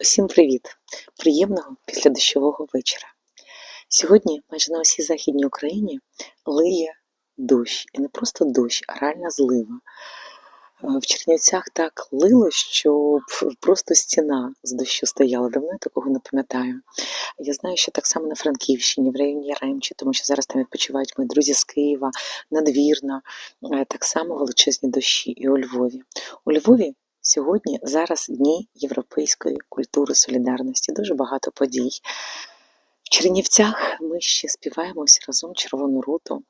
Усім привіт! Приємного післядощового вечора. Сьогодні майже на усій Західній Україні лиє дощ. І не просто дощ, а реальна злива. Е, В Чернівцях так лило, що просто стіна з дощу стояла. Давно я такого не пам'ятаю. Я знаю, що так само на Франківщині, в районі Яремчі, тому що зараз там відпочивають мої друзі з Києва, надвірна, е, так само величезні дощі і у Львові. У Львові Сьогодні зараз дні європейської культури солідарності, дуже багато подій. В Чернівцях ми ще співаємо всі разом червону руту,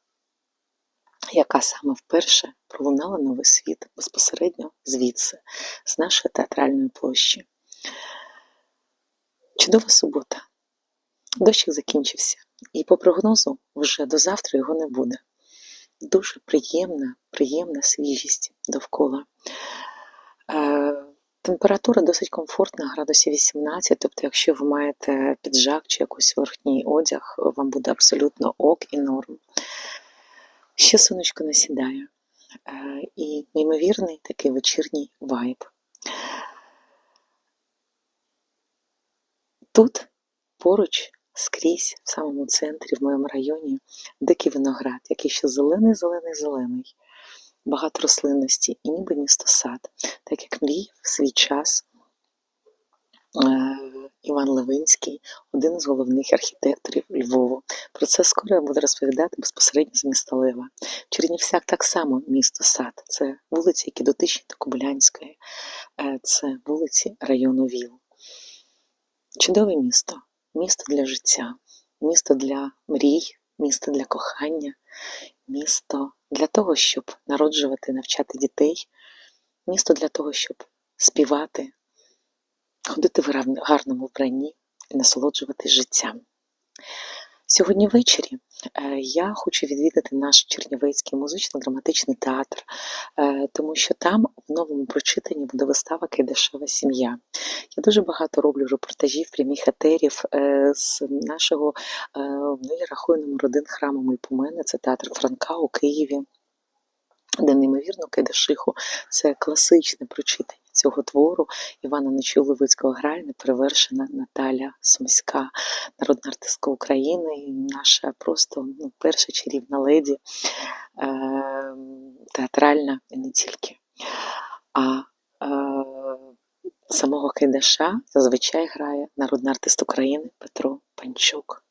яка саме вперше пролунала на весь світ безпосередньо звідси, з нашої театральної площі. Чудова субота. Дощик закінчився, і по прогнозу вже до завтра його не буде. Дуже приємна, приємна свіжість довкола. Е, Температура досить комфортна, градусів 18, тобто, якщо ви маєте піджак чи якийсь верхній одяг, вам буде абсолютно ок і норм. Ще сонечко насідає. Е, І неймовірний такий вечірній вайб. Тут поруч, скрізь, в самому центрі, в моєму районі, дикий виноград, який ще зелений, зелений, зелений багато рослинності і ніби місто сад, так як мріяв в свій час е, Іван Левинський, один із головних архітекторів Львову. Про це скоро я буду розповідати безпосередньо з міста Лева. Чернівцях так само місто сад. Це вулиці, які дотичні до Кобилянської, е, це вулиці району Віл. Чудове місто, місто для життя, місто для мрій, місто для кохання, місто для того, щоб народжувати, навчати дітей, місто для того, щоб співати, ходити в гарному вбранні і насолоджуватись життям. Сьогодні ввечері е, я хочу відвідати наш Чернівецький музично-драматичний театр, е, тому що там в новому прочитанні буде вистава Кайдашева сім'я. Я дуже багато роблю репортажів, прямих етерів е, з нашого, ну я рахую номер один храму Мойпомена, це театр Франка у Києві де неймовірно Кайдашиху це класичне прочитання цього твору. Івана Нечуй-Левицького грає неперевершена Наталя Сумська, народна артистка України, і наша просто ну, перша чарівна леді, е, театральна і не тільки. А е, самого Кайдаша зазвичай грає народний артист України Петро Панчук.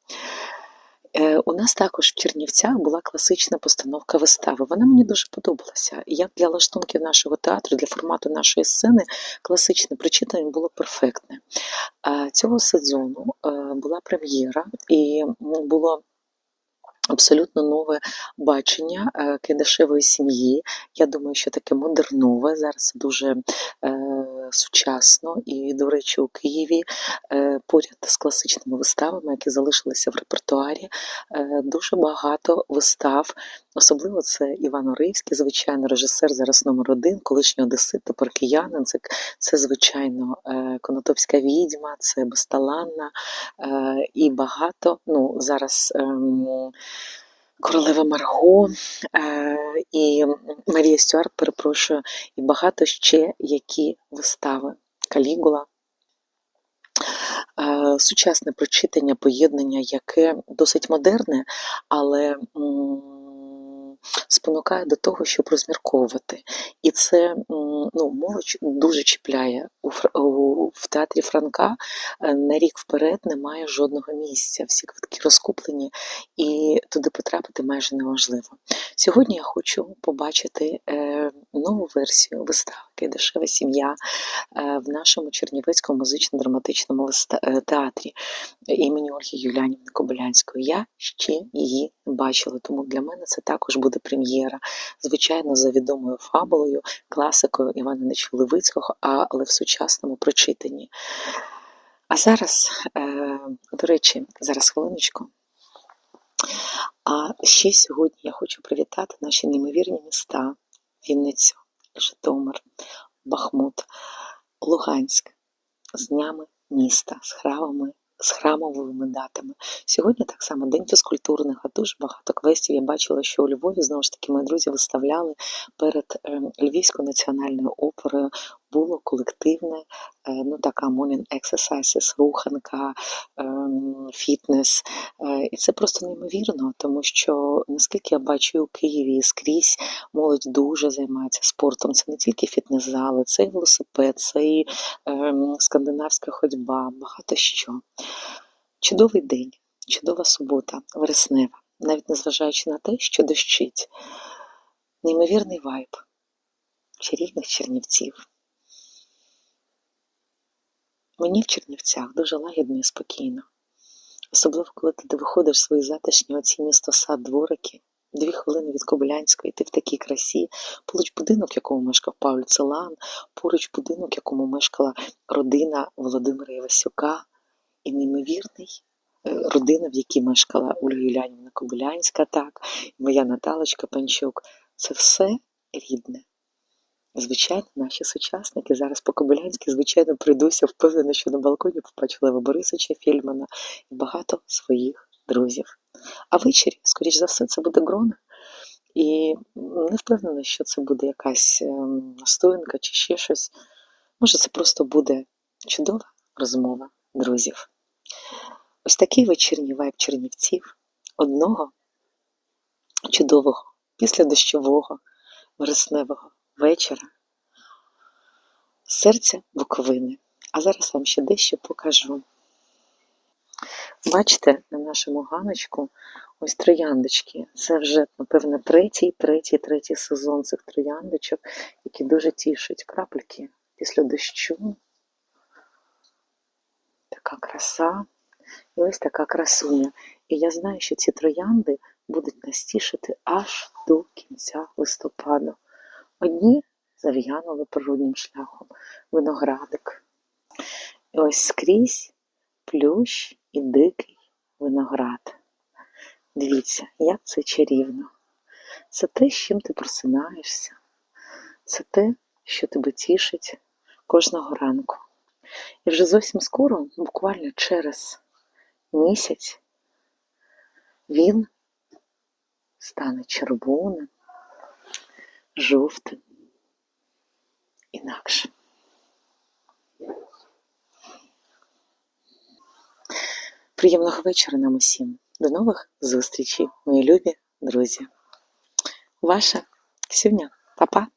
Е, У нас також в Чернівцях була класична постановка вистави. Вона мені дуже подобалася. Як для лаштунків нашого театру, для формату нашої сцени, класичне прочитання було перфектне. Цього сезону е, була прем'єра, і було абсолютно нове бачення е, Кайдашевої сім'ї. Я думаю, що таке модернове. Зараз дуже е, сучасно. І, до речі, у Києві е, поряд з класичними виставами, які залишилися в репертуарі, е, дуже багато вистав. Особливо це Іван Оривський, звичайно, режисер зараз номер один, колишній одесит, тепер киянин. Це, це звичайно, е, Конотопська відьма, це Безталанна і багато. Ну, зараз Королева Марго е, і Марія Стюарт, перепрошую, і багато ще які вистави. Калігула. Е, Сучасне прочитання, поєднання, яке досить модерне, але спонукає до того, щоб розмірковувати. І це ну, молодь дуже чіпляє. В театрі Франка е, на рік вперед немає жодного місця. Всі квитки розкуплені, і туди потрапити майже неможливо. Сьогодні я хочу побачити е, нову версію вистави «Кайдашева сім'я е, в нашому Чернівецькому музично-драматичному е, театрі імені Ольги Юлянівни Кобилянської. Я ще її бачила, тому для мене це також буде прем'єра. Звичайно, за відомою фабулою, класикою Івана Нечуй-Левицького, але в сучасному прочитанні. А зараз, до речі, зараз хвилиночку. А ще сьогодні я хочу привітати наші неймовірні міста: Вінницю, Житомир, Бахмут, Луганськ з днями міста, з храмами, з храмовими датами. Сьогодні так само День фізкультурних, а дуже багато квестів. Я бачила, що у Львові знову ж таки мої друзі виставляли перед ем, Львівською національною оперою було колективне, е, ну така morning exercises, руханка, ем, фітнес. Е, І це просто неймовірно, тому що наскільки я бачу у Києві скрізь молодь дуже займається спортом. Це не тільки фітнес-зали, це і велосипед, це і ем, скандинавська ходьба, багато що. Чудовий день, чудова субота, вереснева, навіть незважаючи на те, що дощить. Неймовірний вайб чарівних чернівців. Мені в Чернівцях дуже лагідно і спокійно. Особливо, коли ти виходиш в свої затишні оці місто сад дворики, дві хвилини від Кобилянської, ти в такій красі, поруч будинок, в якому мешкав Павло Целан, поруч будинок, в якому мешкала родина Володимира Івасюка, і неймовірний е, родина, в якій мешкала Ольга Юлянівна Кобилянська, так, моя Наталочка Панчук. Це все рідне. Звичайно, наші сучасники зараз по Кобилянськи, звичайно, прийдуся, впевнена, що на балконі побачила Лева Борисовича Фільмана і багато своїх друзів. А ввечері, скоріш за все, це буде грона. І не впевнена, що це буде якась ем, настоянка чи ще щось. Може, це просто буде чудова розмова друзів. Ось такий вечірній вайб Чернівців одного чудового, післядощового, вересневого вечора. Серця Буковини. А зараз вам ще дещо покажу. Бачите, на нашому ганочку ось трояндочки. Це вже, напевно, третій, третій, третій сезон цих трояндочок, які дуже тішать крапельки після дощу. Така краса. І ось така красуня. І я знаю, що ці троянди будуть нас тішити аж до кінця листопаду. Одні зав'янули природним шляхом виноградик. І ось скрізь плющ і дикий виноград. Дивіться, як це чарівно. Це те, з чим ти просинаєшся. Це те, що тебе тішить кожного ранку. І вже зовсім скоро, буквально через місяць, він стане червоним, жовтим, інакше. Приємного вечора нам усім. До нових зустрічей, мої любі друзі. Ваша Ксюня. Па-па.